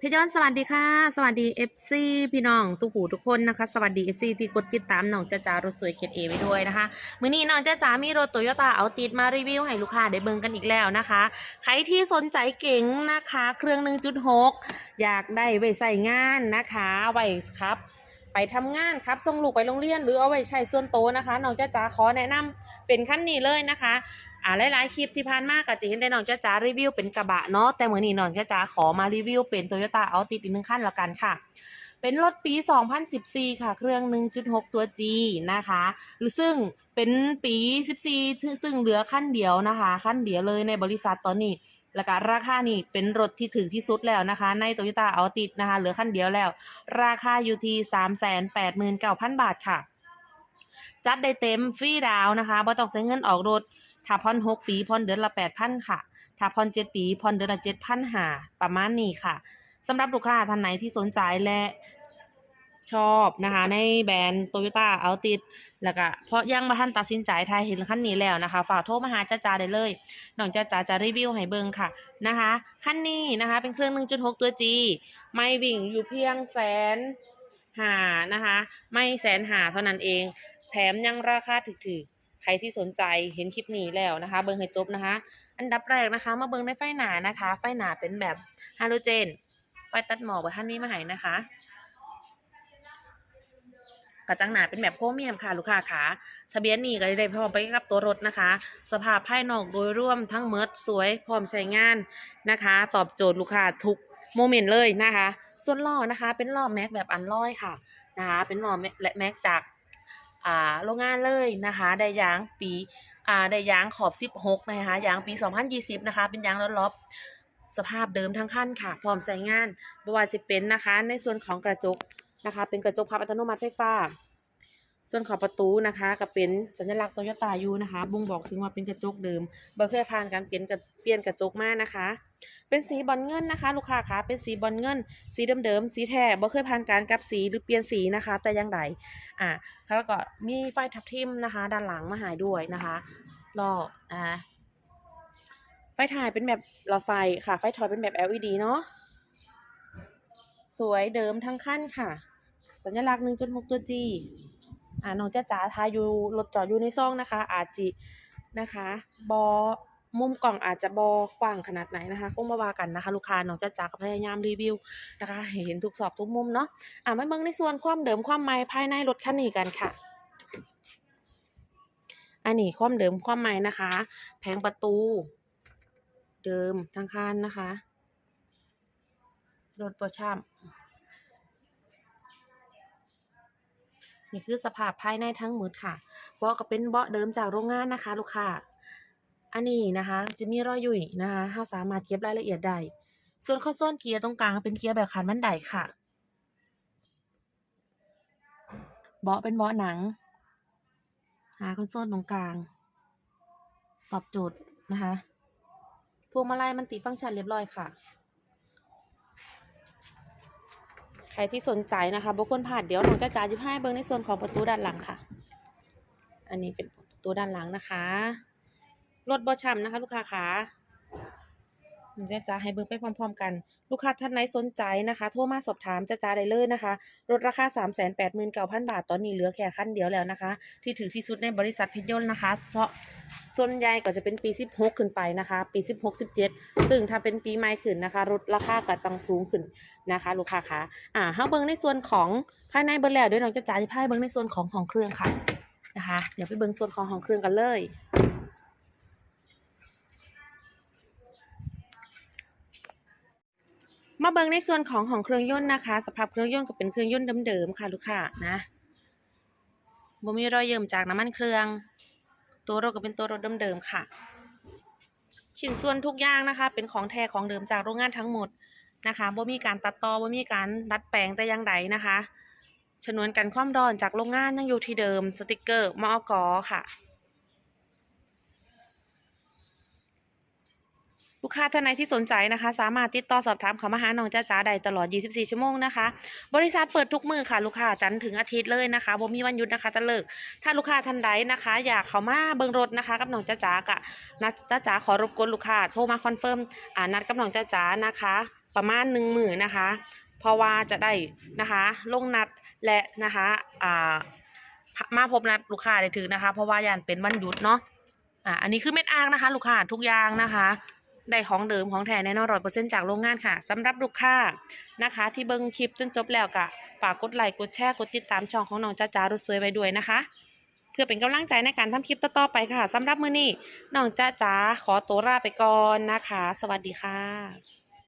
พี่ย้อนสวัสดีค่ะ สวัสดี FC พี่น้องทุกหูทุกคนนะคะ สวัสดี FC ที่กดติดตามน้องจ้าจ๋ารถสวยเขตเอไว้ด้วยนะคะมื้อนี้น้องจ้าจ๋ามีรถโตโยต้าเอาติดมารีวิวให้ลูกค้าได้เบิ่งกันอีกแล้วนะคะ ใครที่สนใจเก๋งนะคะ เครื่อง 1.6 อยากได้ไว้ใส่งานนะคะไว้ครับไปทำงานครับส่งลูกไปโรงเรียนหรือเอาไว้ใช้ส่วนโตวนะคะน้องจ้าจ๋าขอแนะนำเป็นขั้นนี้เลยนะคะ อ่าหลายๆคลิปที่ผ่านมาก็จะเห็นได้น้องจ้าจ๋ารีวิวเป็นกระบะเนาะแต่เหมือนนี้น้องจ้าจ๋าขอมารีวิวเป็น Toyota a l t i อีกหนึ่งขั้นละกันค่ะ เป็นรถปี 2014 ค่ะ เครื่อง 1.6 ตัว G นะคะหรือซึ่งเป็นปี 14 ซึ่งเหลือขั้นเดียวนะคะขั้นเดียวเลยในบริษัทตอนนี้แล้วก็ราคานี่เป็นรถที่ถึงที่สุดแล้วนะคะ ใน Toyota a l t i นะคะเหลือขั้นเดียวแล้ว ราคาอยู่ที่389,000บาทค่ะ จัดได้เต็มฟรีดาวน์นะคะบ่ต้องใช้เงินออกรถ ถ้าผ่อน6ปีผ่อนเดือนละ8,000ค่ะ ถ้าผ่อน7ปีผ่อนเดือนละ7,000หาประมาณนี้ค่ะสำหรับลูกค้าท่านไหนที่สนใจและชอบนะคะ ในแบรนด์ Toyota a l t i แล้วก็เพราะยังบ่ทันตัดสินใจถ้าเห็นคันนี้แล้วนะคะ ฝากโทรมาหาจ้าจาได้เลยน้องจ้าจาจะรีวิวให้เบิงค่ะนะคะคันนี้นะคะเป็นเครื่อง 1.6 ตัว G ไม่วิ่งอยู่เพียงแสนหานะคะ ไม่แสนหาเท่านั้นเอง แถมยังราคาถูกๆ ใครที่สนใจเห็นคลิปนี้แล้วนะคะ เบิ่งให้จบนะคะ อันดับแรกนะคะ มาเบิ่งในไฟหนานะคะ ไฟหนาเป็นแบบฮาโลเจน ไฟตัดหมอกไว้ท่านนี้มาให้นะคะ กระจังหนาเป็นแบบโครเมียมค่ะลูกค้าขาทะเบียนนี่ก็ได้พร้อมไปกับตัวรถนะคะ สภาพภายนอกโดยรวมทั้งเมิดสวยพร้อมใช้งานนะคะ ตอบโจทย์ลูกค้าทุกโมเมนต์เลยนะคะ ส่วนล้อนะคะ เป็นล้อแม็กแบบอันลอยค่ะนะคะ เป็นล้อแม็กจาก อ่าโรงงานเลยนะคะได้ยางปีอ่าได้ยางขอบ 16 นะคะยางปี 2020 นะคะ เป็นยางรถล็อสภาพเดิมทั้งคันค่ะ พร้อมใช้งานบว่าสิเป็นนะคะ ในส่วนของกระจกนะคะ เป็นกระจกพับอัตโนมัติไฟฟ้า ส่วนขอบประตูนะคะก็เป็นสัญลักษณ์โตโยต้ายูนะคะ บ่งบอกถึงว่าเป็นกระจกเดิมเบ่เคยผ่านการเปลี่ยนกระเปลี่ยนกระจกมานะคะ เป็นสีบอลเงินนะคะ ลูกค้าคะเป็นสีบอลเงิน สีเดิมๆสีแท้เบ่เคยผ่านการกับสีหรือเปลี่ยนสีนะคะ แต่ยังใดอ่าแล้วก็มีไฟทับทิมนะคะ ด้านหลังมาหายด้วยนะคะรอบนะไฟถ่ายเป็นแบบหลอดไฟค่ะ ไฟถอยเป็นแบบ LED เนาะสวยเดิมทั้งขั้นค่ะ สัญลักษณ์1.6ตัว G อ่าน้องจ้าจ๋าทายอยู่รถจอดอยู่ในซองนะคะ อาจจินะคะบอมุมกล่องอาจจะบอกว้างขนาดไหนนะคะคงมาว่ากันนะคะ ลูกค้าน้องจ้าจ๋าก็พยายามรีวิวนะคะเห็นทุกซอกทุกมุมเนาะอ่ามาเบิ่งในส่วนความเดิมความใหม่ภายในรถคันนี้กันค่ะอันนี้ความเดิมความใหม่นะคะ แผงประตู เดิมทั้งคันนะคะรถประช่ำ นี่คือสภาพภายในทั้งหมดค่ะเบาะก็เป็นเบาะเดิมจากโรงงานนะคะ ลูกค้าอันนี้นะคะ จะมีรอยยุ่ยนะคะเราสามารถเก็บรายละเอียดได้ส่วนข้อโซนเกียร์ตรงกลางเป็นเกียร์แบบขันบันไดค่ะเบาะเป็นเบาะหนังหาคอนโซลตรงกลาง ตอบโจทย์นะคะพวงมาลัยมันติดฟังก์ชันเรียบร้อยค่ะ ใครที่สนใจนะคะบุคคลผ่านเดี๋ยวหนูจะจ่ายยิบให้เบิ้งในส่วนของประตูด้านหลังค่ะ อันนี้เป็นประตูด้านหลังนะคะรถบอชัมนะคะ ลูกค้าขา หนูจะจ่าให้เบิ้งไปพร้อมๆกัน ลูกค้าท่านไหนสนใจนะคะ โทรมาสอบถามจะจ่าได้เลยนะคะรถราคา 389,000 บาท ตอนนี้เหลือแค่คันเดียวแล้วนะคะ ที่ถือที่สุดในบริษัทเพชรยนต์นะคะ เพราะส่วนใหญ่ก็จะเป็นปี 16 ขึ้นไปนะคะ ปี 16 17 ซึ่งถ้าเป็นปีใหม่ขึ้นนะคะรถราคาก็ต้องสูงขึ้นนะคะ ลูกค้าคะอ่าเฮาเบิ่งในส่วนของภายในเบิ่งแล้วเดี๋ยวน้องจะจ่ายให้เบิ่งในส่วนของของเครื่องค่ะนะคะ เดี๋ยวไปเบิ่งส่วนของของเครื่องกันเลย มาเบิ่งในส่วนของของเครื่องยนต์นะคะ สภาพเครื่องยนต์ก็เป็นเครื่องยนต์เดิมๆค่ะลูกค้านะบ่มีรอยเยิ่มจากน้ำมันเครื่อง ตัวรถก็เป็นตัวรถเดิมๆค่ะ ชิ้นส่วนทุกอย่างนะคะ เป็นของแท้ของเดิมจากโรงงานทั้งหมดนะคะบ่มีการตัดต่อบ่มีการดัดแปลงแต่อย่างใดนะคะ ชนวนกันความร้อนจากโรงงานยังอยู่ที่เดิม สติกเกอร์มอกอค่ะ ลูกค้าท่านใดที่สนใจนะคะ สามารถติดต่อสอบถามเขามาหาน้องจ้าจ๋าได้ตลอด 24 ชั่วโมงนะคะ บริษัทเปิดทุกมือค่ะ ลูกค้าจันทร์ถึงอาทิตย์เลยนะคะบ่มีวันหยุดนะคะตะเลิก ถ้าลูกค้าท่านใดนะคะ อยากเขามาเบิ่งรถนะคะ กับน้องจ้าจ๋ากะนะจ้าจ๋าขอรบกวนลูกค้าโทรมาคอนเฟิร์มอ่านัดกับน้องจ้าจ๋านะคะ ประมาณหนึ่งหมื่นนะคะ เพราะว่าจะได้นะคะลงนัดและนะคะอ่ามาพบนัดลูกค้าได้ถึงนะคะ เพราะว่ายันเป็นวันหยุดเนาะอ่าอันนี้คือเม็ดอ่างนะคะ ลูกค้าทุกอย่างนะคะ ได้ของเดิมของแท้แน่นอนร้อยเปอร์เซ็นต์จากโรงงานค่ะสำหรับลูกค้านะคะ ที่เบิ้งคลิปจนจบแล้วก็ฝากกดไลค์กดแชร์กดติดตามช่องของน้องจ้าจ้ารถสวยไว้ด้วยนะคะ เพื่อเป็นกำลังใจในการทำคลิปต่อๆไปค่ะสำหรับมื้อนี้น้องจ้าจ้าขอตัวลาไปก่อนนะคะ สวัสดีค่ะ